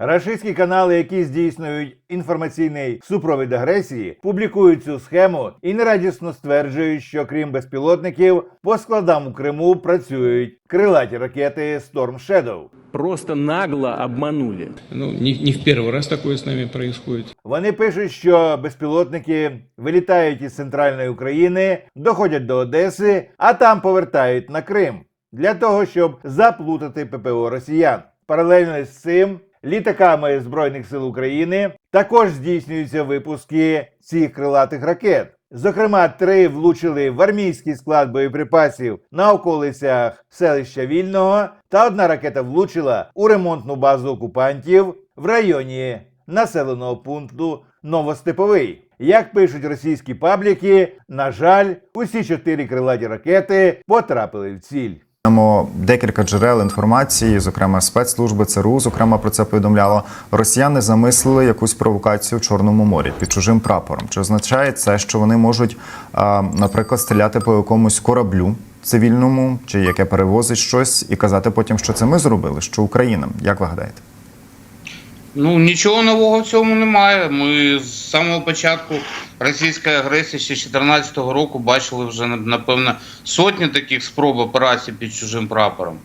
Рашистські канали, які здійснюють інформаційний супровід агресії, публікують цю схему і нерадісно стверджують, що крім безпілотників, по складам у Криму працюють крилаті ракети Storm Shadow. Просто нагло обманули. Ну, не, не в первый раз такое с нами происходит. Вони пишуть, що безпілотники вилітають із центральної України, доходять до Одеси, а там повертають на Крим для того, щоб заплутати ППО росіян. Паралельно з цим літаками Збройних сил України також здійснюються випуски цих крилатих ракет. Зокрема, три влучили в армійський склад боєприпасів на околицях селища Вільного, та одна ракета влучила у ремонтну базу окупантів в районі населеного пункту Новостеповий. Як пишуть російські пабліки, на жаль, усі чотири крилаті ракети потрапили в ціль. Маємо декілька джерел інформації, зокрема спецслужби ЦРУ, зокрема про це повідомляло. Росіяни замислили якусь провокацію в Чорному морі під чужим прапором. Чи означає це, що вони можуть, наприклад, стріляти по якомусь кораблю цивільному, чи яке перевозить щось, і казати потім, що це ми зробили, що Україна? Як ви гадаєте? Ну нічого нового в цьому немає. Ми з самого початку російської агресії ще з 2014 року бачили вже напевно сотні таких спроб операцій під чужим прапором.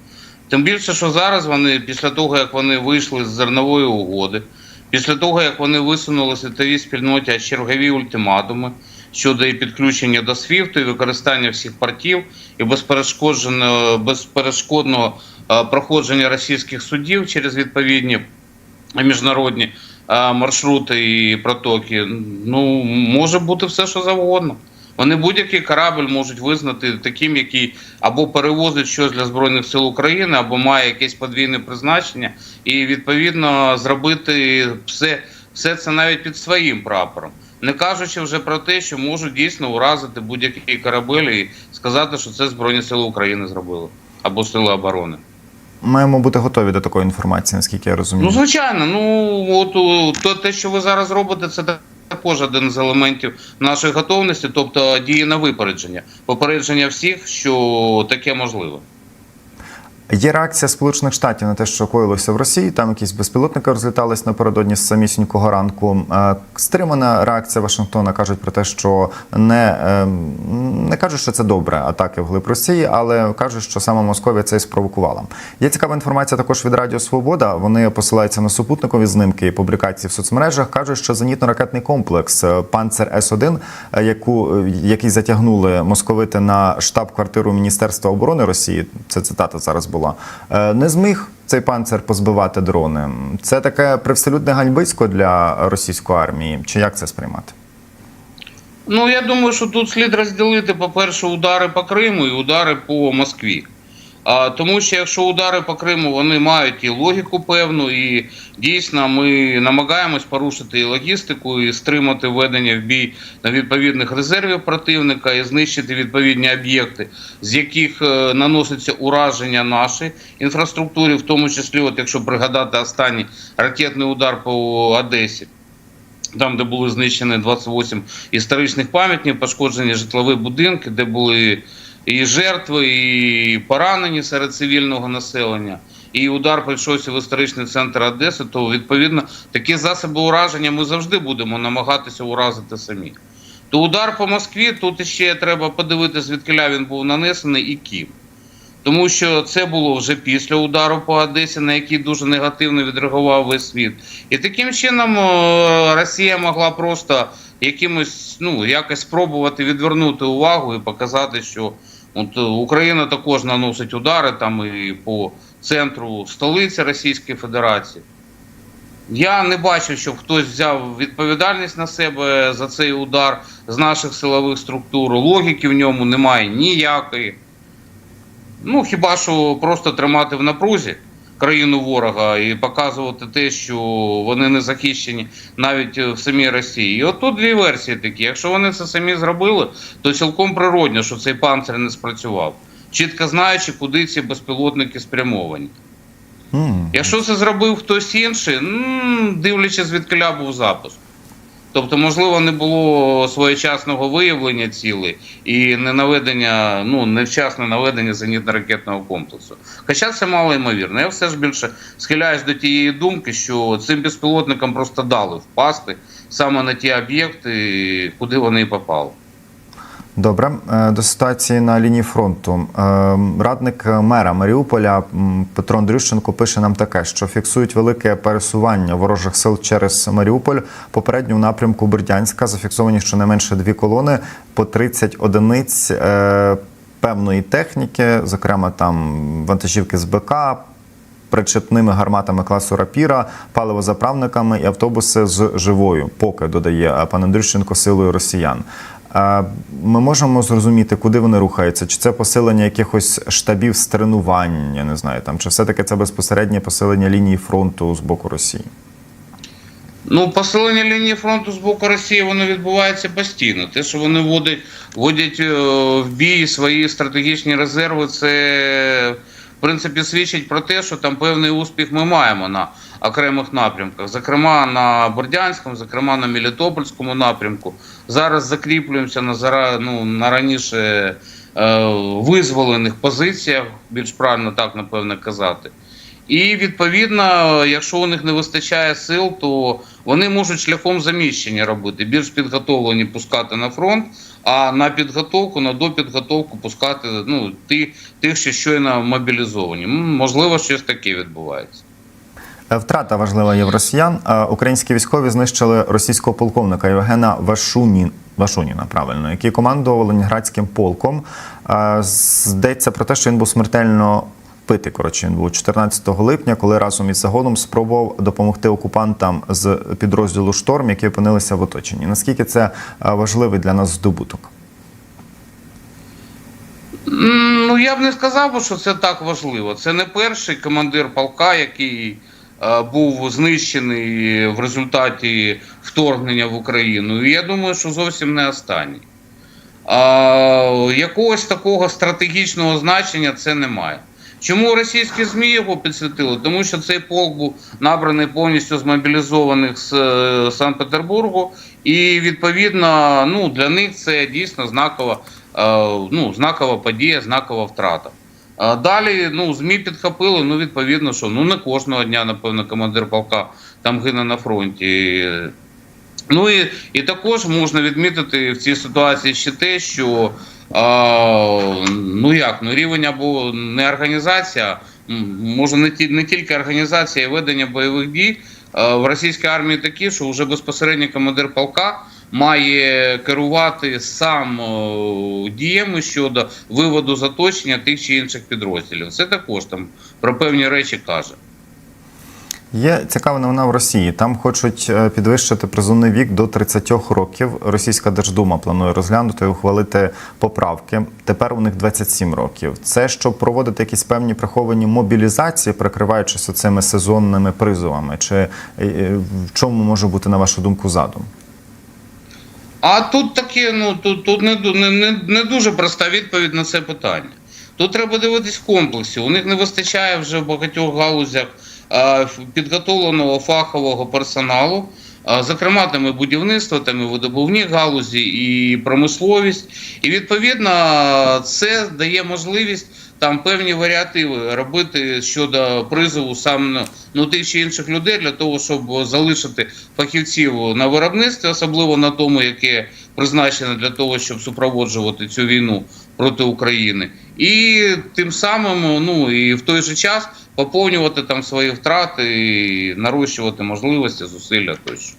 Тим більше, що зараз вони, після того як вони вийшли з зернової угоди, після того як вони висунули світовій спільноті чергові ультиматуми щодо і підключення до СВІФТу, і використання всіх портів, і безперешкодженого безперешкодного е, проходження російських судів через відповідні міжнародні маршрути і протоки. Ну, може бути все, що завгодно. Вони будь-який корабль можуть визнати таким, який або перевозить щось для Збройних сил України, або має якесь подвійне призначення, і відповідно зробити все, все це навіть під своїм прапором. Не кажучи вже про те, що можуть дійсно уразити будь-який корабель і сказати, що це Збройні Сили України зробили або Сили оборони. Маємо бути готові до такої інформації, наскільки я розумію. Ну, звичайно, ну от то те, що ви зараз робите, це також один з елементів нашої готовності, тобто дії на випередження, попередження всіх, що таке можливо. Є реакція Сполучених Штатів на те, що коїлося в Росії. Там якісь безпілотники розлітались напередодні з самісінького ранку. Е, Стримана реакція Вашингтона кажуть про те, що не, е, не кажуть, що це добре атаки вглиб Росії, але кажуть, що саме Московія це і спровокувала. Є цікава інформація також від Радіо Свобода. Вони посилаються на супутникові знимки і публікації в соцмережах. кажуть, що зенітно-ракетний комплекс е, Панцер С-1, е, яку який затягнули московити на штаб-квартиру Міністерства оборони Росії. Це цитата зараз була. е, Не зміг цей панцир позбивати дрони. Це таке привселюдне ганьбисько для російської армії. Чи як це сприймати? Ну я думаю, що тут слід розділити, по-перше, удари по Криму і удари по Москві. А, тому що якщо удари по Криму вони мають і логіку певну, і дійсно ми намагаємось порушити і логістику, і стримати введення в бій на відповідних резервів противника, і знищити відповідні об'єкти, з яких е, наноситься ураження нашій інфраструктурі, в тому числі, от якщо пригадати останній ракетний удар по Одесі. Там, де були знищені 28 історичних пам'ятників, пошкоджені житлові будинки, де були і жертви, і поранені серед цивільного населення. І удар прийшовся в історичний центр Одеси, то відповідно такі засоби ураження ми завжди будемо намагатися уразити самі. То удар по Москві тут ще треба подивитися, звідкиля він був нанесений і ким. Тому що це було вже після удару по Одесі, на який дуже негативно відреагував весь світ. І таким чином е, Росія могла просто якимось, ну, якось спробувати відвернути увагу і показати, що от е, Україна також наносить удари там і по центру столиці Російської Федерації. Я не бачу, щоб хтось взяв відповідальність на себе за цей удар з наших силових структур. Логіки в ньому немає ніякої. Ну, хіба що просто тримати в напрузі країну ворога і показувати те, що вони не захищені навіть в самій Росії. І от тут дві версії такі. Якщо вони це самі зробили, то цілком природньо, що цей панцир не спрацював, чітко знаючи, куди ці безпілотники спрямовані. Mm. Якщо це зробив хтось інший, дивлячись, звідкиля був запуск. Тобто, можливо, не було своєчасного виявлення цілей і не наведення, ну невчасне наведення зенітно-ракетного комплексу. Хоча це мало ймовірно. Я все ж більше схиляюсь до тієї думки, що цим безпілотникам просто дали впасти саме на ті об'єкти, куди вони і попали. Добре, Е, до ситуації на лінії фронту. Е, Радник мера Маріуполя Петро Андрющенко пише нам таке, що фіксують велике пересування ворожих сил через Маріуполь. Попередньо в напрямку Бердянська зафіксовані щонайменше дві колони по 30 одиниць е, певної техніки, зокрема там вантажівки з БК, причепними гарматами класу рапіра, паливозаправниками і автобуси з живою, поки додає е, пан Андрющенко силою росіян. Ми можемо зрозуміти, куди вони рухаються, чи це посилення якихось штабів з тренувань, не знаю, там чи все-таки це безпосереднє посилення лінії фронту з боку Росії. Ну, посилення лінії фронту з боку Росії воно відбувається постійно. Те, що вони вводять, вводять е, в бій свої стратегічні резерви, це принципі свідчить про те, що там певний успіх ми маємо на окремих напрямках, зокрема на Бордянському, зокрема на Мілітопольському напрямку. Зараз закріплюємося на зара, ну, на раніше е, визволених позиціях, більш правильно так напевно казати. І відповідно, якщо у них не вистачає сил, то вони можуть шляхом заміщення робити, більш підготовлені пускати на фронт, а на підготовку, на допідготовку пускати ну, ті, тих, що щойно мобілізовані. Можливо, щось таке відбувається. Е, Втрата важлива є в росіян. Е, Українські військові знищили російського полковника Євгена Вашунін, Вашуніна, правильно, який командував Ленінградським полком. Е, Здається про те, що він був смертельно пити. Коротше, він був 14 липня, коли разом із загоном спробував допомогти окупантам з підрозділу Шторм, які опинилися в оточенні. Наскільки це е, важливий для нас здобуток? Ну, я б не сказав, що це так важливо. Це не перший командир полка, який е, був знищений в результаті вторгнення в Україну. І я думаю, що зовсім не останній. А, якогось такого стратегічного значення це немає. Чому російські ЗМІ його підсвітили? Тому що цей полк був набраний повністю з мобілізованих з е, Санкт-Петербургу, і відповідно ну, для них це дійсно знакова, е, ну, знакова подія, знакова втрата. А Далі ну, ЗМІ підхопили, ну відповідно, що ну не кожного дня, напевно, командир полка там гине на фронті. Ну і, і також можна відмітити в цій ситуації ще те, що а, ну як, ну рівень або не організація, може не, ті, не тільки організація і ведення бойових дій а, в російській армії такі, що вже безпосередньо командир полка має керувати сам діями щодо виводу заточення тих чи інших підрозділів. Це також там про певні речі каже. Є цікава новина в Росії. Там хочуть е, підвищити призовний вік до 30 років. Російська Держдума планує розглянути і ухвалити поправки. Тепер у них 27 років. Це щоб проводити якісь певні приховані мобілізації, прикриваючись цими сезонними призовами. Чи е, е, в чому може бути на вашу думку задум? А тут таке, ну тут, тут не, не, не, дуже проста відповідь на це питання. Тут треба дивитись в комплексі. У них не вистачає вже в багатьох галузях підготовленого фахового персоналу, е, зокрема будівництво, там і видобувні галузі, і промисловість. І відповідно це дає можливість там певні варіативи робити щодо призову саме ну, тих чи інших людей для того, щоб залишити фахівців на виробництві, особливо на тому, яке призначене для того, щоб супроводжувати цю війну проти України, і тим самим, ну і в той же час поповнювати там свої втрати, і нарощувати можливості, зусилля тощо.